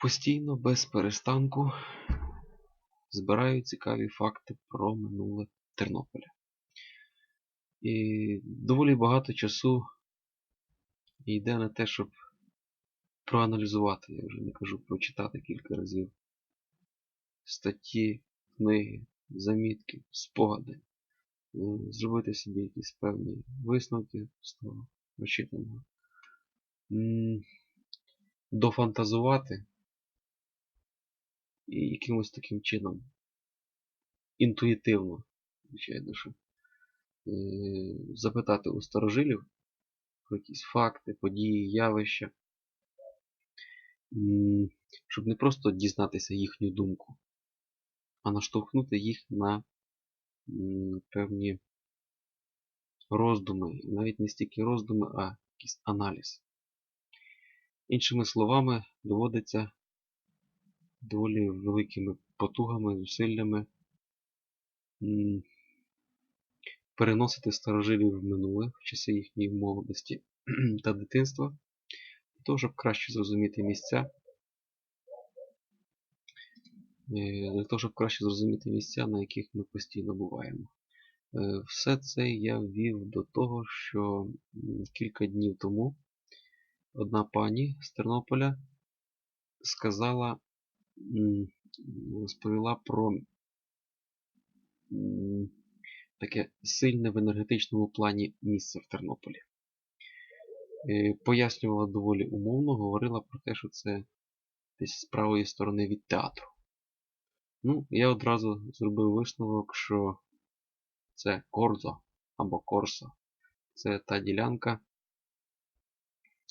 Постійно, без перестанку збираю цікаві факти про минуле Тернополя. І доволі багато часу йде на те, щоб проаналізувати, я вже не кажу прочитати кілька разів статті, книги, замітки, спогади, е, зробити собі якісь певні висновки з того прочитаного. Дофантазувати і якимось таким чином інтуїтивно, звичайно, що е, запитати у старожилів про якісь факти, події, явища, щоб не просто дізнатися їхню думку, а наштовхнути їх на певні роздуми, навіть не стільки роздуми, а якийсь аналіз. Іншими словами, доводиться доволі великими потугами, зусиллями переносити старожилів в минуле в часи їхньої молодості та дитинства, для того, щоб краще зрозуміти місця, е, для того, щоб краще зрозуміти місця, на яких ми постійно буваємо. Е, Все це я ввів до того, що кілька днів тому одна пані з Тернополя сказала, розповіла про таке сильне в енергетичному плані місце в Тернополі. Е, Пояснювала доволі умовно, говорила про те, що це десь з правої сторони від театру. Ну, я одразу зробив висновок, що це Корзо або Корсо. Це та ділянка,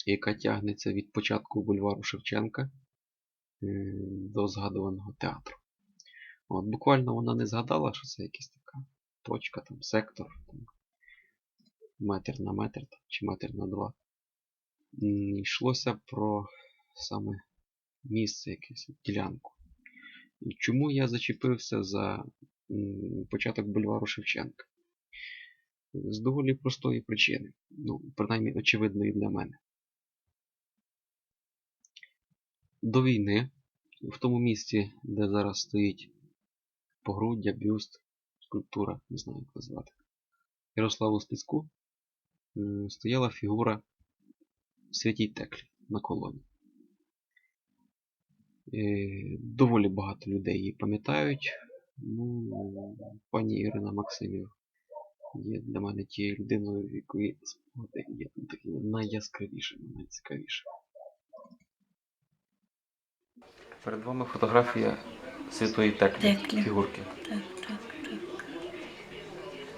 яка тягнеться від початку бульвару Шевченка до згадуваного театру. От, буквально вона не згадала, що це якась така точка, там, сектор, там, метр на метр там, чи метр на два. Йшлося про саме місце якесь, ділянку. І чому я зачепився за початок бульвару Шевченка? З доволі простої причини. Ну, принаймні очевидної для мене. До війни, в тому місці, де зараз стоїть погруддя, бюст, скульптура, не знаю як назвати, Ярославу Стецьку, стояла фігура Святій Теклі на колоні. Е, Доволі багато людей її пам'ятають. Ну, пані Ірина Максимів є для мене тією людиною, в якої спогади є такі найяскравішими, Перед вами фотографія Святої Теклі, Теклі. фігурки. Так, так, так.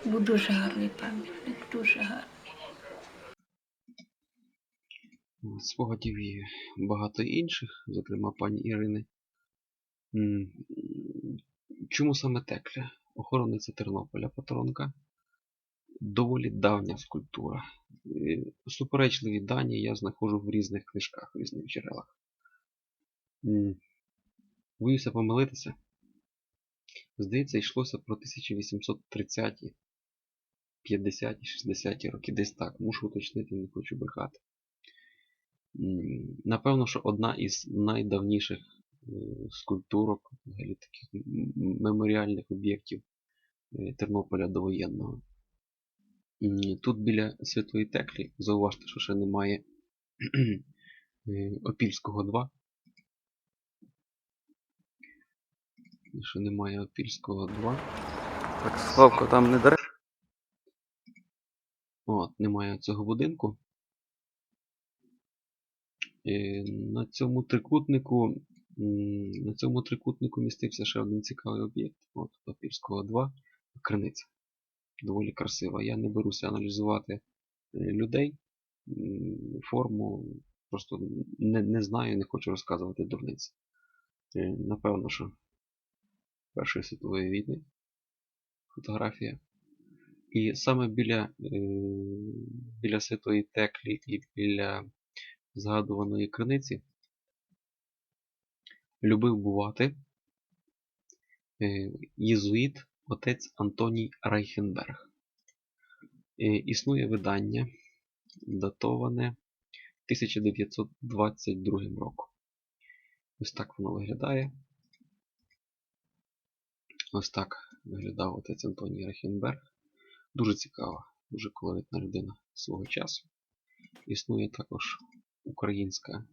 Був дуже гарний пам'ятник, дуже гарний. Спогадів є багато інших, зокрема пані Ірини. М, Чому саме Текля? Охоронниця Тернополя патронка. Доволі давня скульптура. Е, Суперечливі дані я знаходжу в різних книжках, в різних джерелах. М, Боюся помилитися. Здається, йшлося про 1830-ті, 50-ті, 60-ті роки, десь так. Мушу уточнити, не хочу брехати. Напевно, що одна із найдавніших е, скульптурок, взагалі таких меморіальних об'єктів е, Тернополя довоєнного. Тут біля Святої Теклі, зауважте, що ще немає е, Опільського 2. Що немає Опільського 2. Так, Славко, там не даре. От, немає цього будинку. Е, На цьому трикутнику на цьому трикутнику містився ще один цікавий об'єкт. От Папірського 2. Криниця. Доволі красива. Я не беруся аналізувати е, людей, форму. Просто не, не знаю, не хочу розказувати дурниці. Е, Напевно, що Першої світової війни фотографія. І саме біля, е, біля Святої Теклі і біля згадуваної криниці любив бувати е, єзуїт отець Антоній Райхенберг. Е, Існує видання, датоване 1922 роком. Ось так воно виглядає. Ось так виглядав отець Антоній Рахенберг. Дуже цікава, дуже колоритна людина свого часу. Існує також українська е,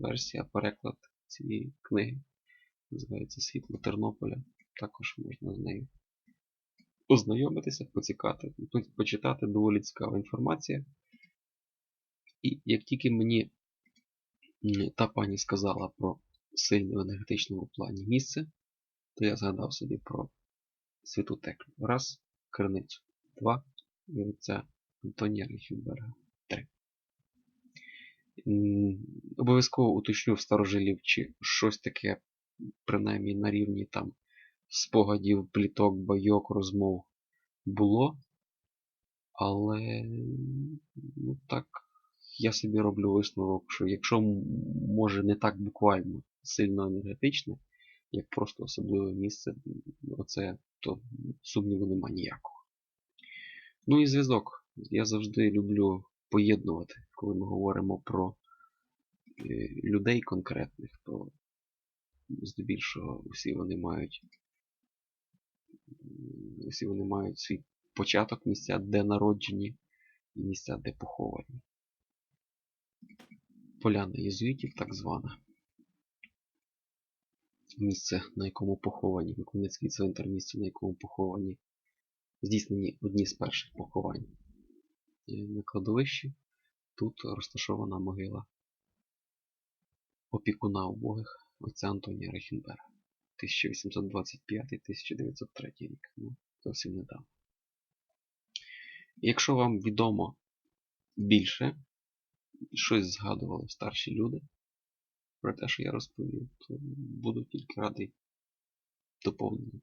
версія, переклад цієї книги. Називається Світло Тернополя. Також можна з нею ознайомитися, поцікати, почитати доволі цікава інформація. І як тільки мені та пані сказала про сильне в енергетичному плані місце, то я згадав собі про святу Теклю. Раз, криницю. Два, отця Антонія Ріхенберга. Три. Обов'язково уточню в старожилів, чи щось таке, принаймні на рівні там спогадів, пліток, байок, розмов було. Але ну, так, я собі роблю висновок, що якщо може не так буквально сильно енергетичне, як просто особливе місце, оце, то сумніву нема ніякого. Ну і зв'язок. Я завжди люблю поєднувати, коли ми говоримо про е, людей конкретних, то здебільшого усі вони мають усі вони мають свій початок місця, де народжені, і місця, де поховані. Поляна єзуїтів, так звана. Місце, на якому поховані, Миколинський центр, місце, на якому поховані, здійснені одні з перших поховань е, на кладовищі. Тут розташована могила опікуна убогих отця Антонія Рейхенберга. 1825-1903 рік. Ну, зовсім недавно. Якщо вам відомо більше, щось згадували старші люди про те, що я розповів, то буду тільки радий доповненню.